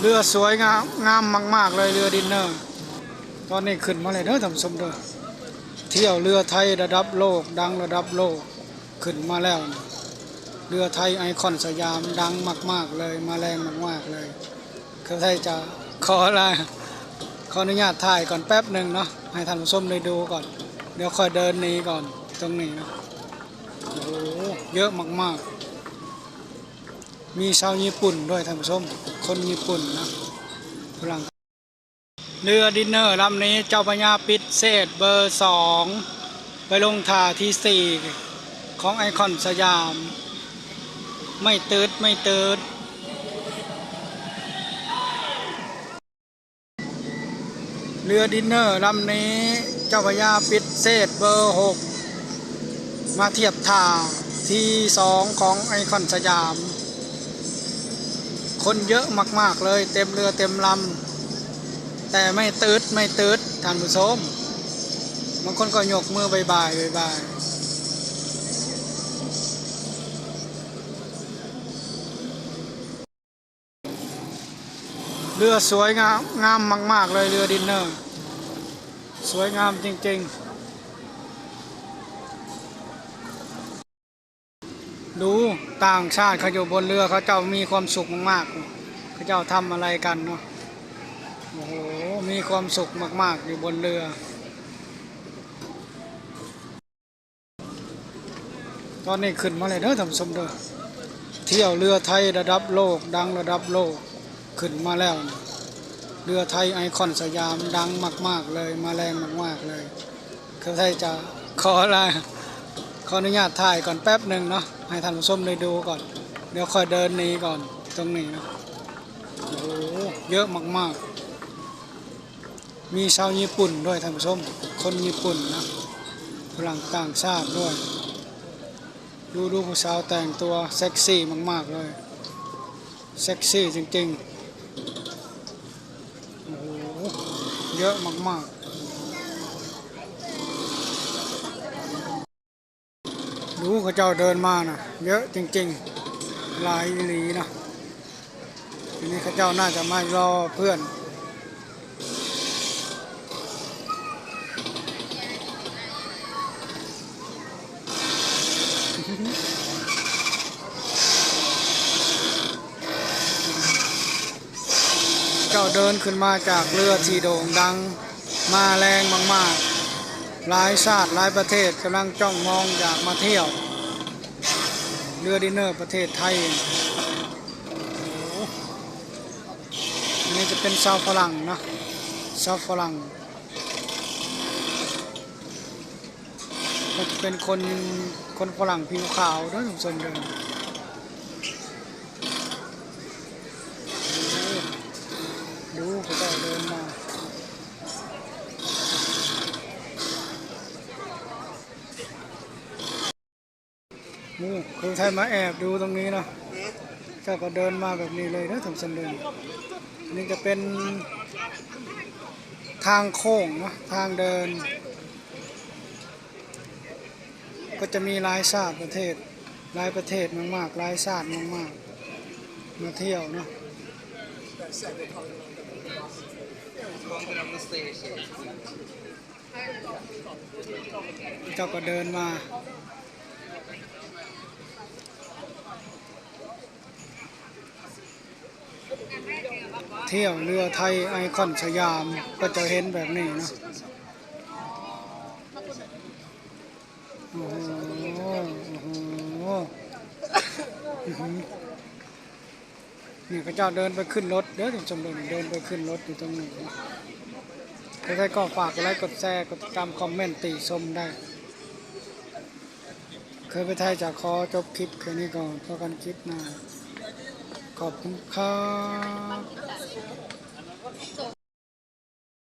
เรือสวยงามงามมาก ๆ เลยเรือดินเนอร์ ตอนนี้ขึ้นมาเลยเด้อท่านผู้ชมเด้อเที่ยวเรือไทยระดับโลก ดังระดับโลกขึ้นมาแล้ว เรือไทยไอคอนสยามดังมาก ๆ เลยมาแรงมากๆเลยคือไทยจะขออะไรขออนุญาตถ่ายก่อนแป๊บหนึ่งเนาะให้ท่านผู้ชมได้ดูก่อน เดี๋ยวค่อยเดินนี้ก่อนตรงนี้นะโอ้โหเยอะมากๆ มีชาวญี่ปุ่นด้วยท่านผู้ชม คนญี่ปุ่นนะฝรั่งเรือดินเนอร์ลำนี้เจ้าพระยาปิดเศษเบอร์สองไปลงท่าที่สี่ของไอคอนสยาม ไม่ตืดไม่ตืดเรือดินเนอร์ลำนี้เจ้าพระยาปิดเศษเบอร์หกมาเทียบท่าที่สองของไอคอนสยาม คนเยอะมาก ๆ เลย เต็มเรือเต็มลำแต่ไม่ตืดไม่ตืดท่านผู้ชมบางคนก็ยกมือบายบายบายบายเรือสวยงามงามมาก ๆ เลยเรือดินเนอร์ สวยงามจริง ๆ ดูต่างชาติเขาอยู่บนเรือเขาเจ้ามีความสุขมากๆเขาเจ้าทำอะไรกันเนาะโอ้โหมีความสุขมาก ๆ อยู่บนเรือ ตอนนี้ขึ้นมาเลยเด้อท่านผู้ชมเด้อเที่ยวเรือไทยระดับโลก ดังระดับโลกขึ้นมาแล้วนะเรือไทยไอคอนสยามดังมาก ๆเลยมาแรงมากๆเลยคือไทยจะขออะไร ขออนุญาตถ่ายก่อนแป๊บหนึ่งเนาะให้ท่านผู้ชมได้ดูก่อน เดี๋ยวค่อยเดินนี้ก่อนตรงนี้นะโอ้โหเยอะมากๆ มีชาวญี่ปุ่นด้วยท่านผู้ชมคนญี่ปุ่นนะฝรั่งต่างชาติด้วย ดูดูผู้สาวแต่งตัวเซ็กซี่มาก ๆ เลย เซ็กซี่จริง ๆ โอ้โห เยอะมาก ๆ ดูเขาเจ้าเดินมานะเยอะจริงๆลายหลีนะทีนี้เขาเจ้าน่าจะมารอเพื่อนเจ้าเดินขึ้นมาจากเรือที่โด่งดังมาแรงมากๆ หลายชาติหลายประเทศกำลังจ้องมองอยากมาเที่ยว เรือดินเนอร์ประเทศไทยอันนี้จะเป็นชาวฝรั่งนะชาวฝรั่งก็จะเป็นคนคนฝรั่งผิวขาวด้วยส่วนเดิมดูเขาเดินมา นี่คือไทยมาแอบดูตรงนี้เนาะเจ้าก็เดินมาแบบนี้เลยนะถึงสันเดินนี่จะเป็นทางโค้งนะทางเดิน ก็จะมีหลายชาติประเทศหลายประเทศมากๆหลายชาติมากๆมาเที่ยวเนาะเจ้าก็เดินมา เที่ยวเรือไทยไอคอนสยามก็จะเห็นแบบนี้นะโอ้โหโอ้โหนี่พระเจ้าเดินไปขึ้นรถเด้อท่านผู้ชมเดินเดินไปขึ้นรถอยู่ตรงนี้นะใครก็ฝากกดไลค์กดแชร์กดติดตามคอมเมนต์ติชมได้ เคยไปไทยจากคอจบคลิปแค่นี้ก่อนพบกันคลิปหน้า ขอบคุณครับ